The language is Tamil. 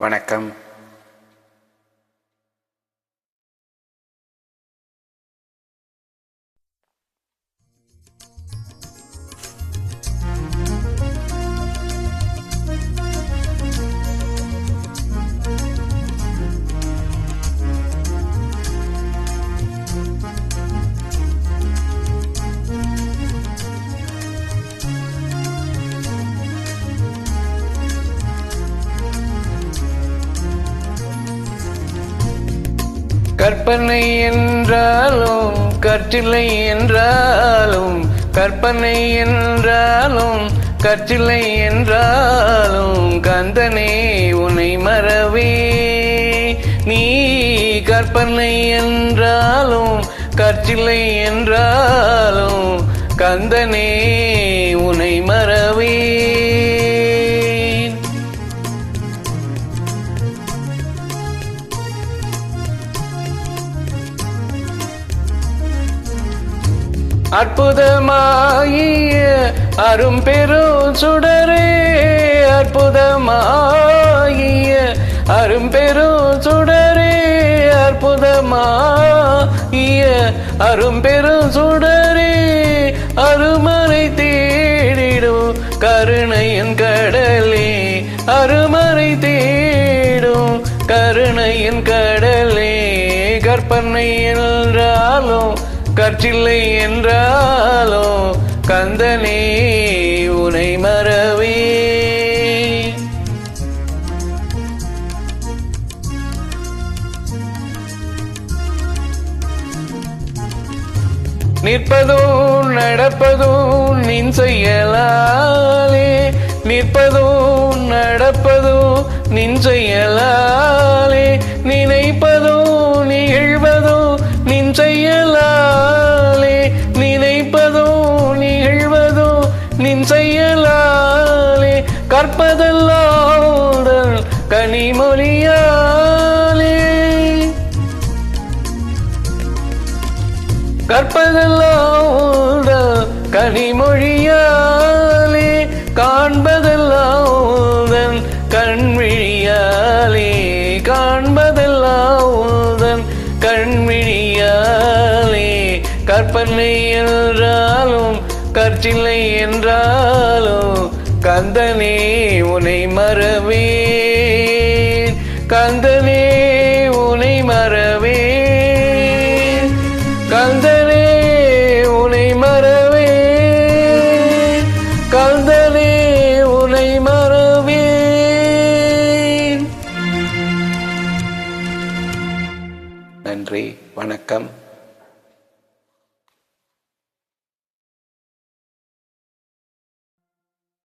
வணக்கம். கற்பனை என்றாலும் கற்றிலை என்றாலும் கற்பனை என்றாலும் கற்றிலை என்றாலும் கந்தனே உனை மறவே. நீ கற்பனை என்றாலும் கற்றிலை என்றாலும் கந்தனே அற்புதமாகிய அரும்பெரும் சுடரே அற்புதமாகிய அரும்பெரும் சுடரே அற்புதமாகிய அரும்பெரும் சுடரே அருமறை தேடிடும் கருணையின் கடலே அருமறை தேடும் கருணையின் கடலே கற்பனை என்றாலும் கற்றில்லை என்றாலோ கந்தனே உனை மறவே. நிற்பதும் நடப்பதும் நின் செயலாலே. நிற்பதும் நடப்பதும் நின் செயலாலே. நினைப்பதும் செயலாலே கனிமொழியாலே. கற்பதெல்லாம் கனிமொழியாலே. காண்பதெல்லாம் உந்தன் கண்விழியாலே. காண்பதெல்லாம் கண்விழியாலே. கற்பனை என்றாலும் கற்சில்லை என்றாலும் கந்தனே உனை மறவேன். கந்தனே உனை மறவேன். கந்தனே உனை மறவேன். கந்தனே உனை மறவேன். நன்றி வணக்கம்.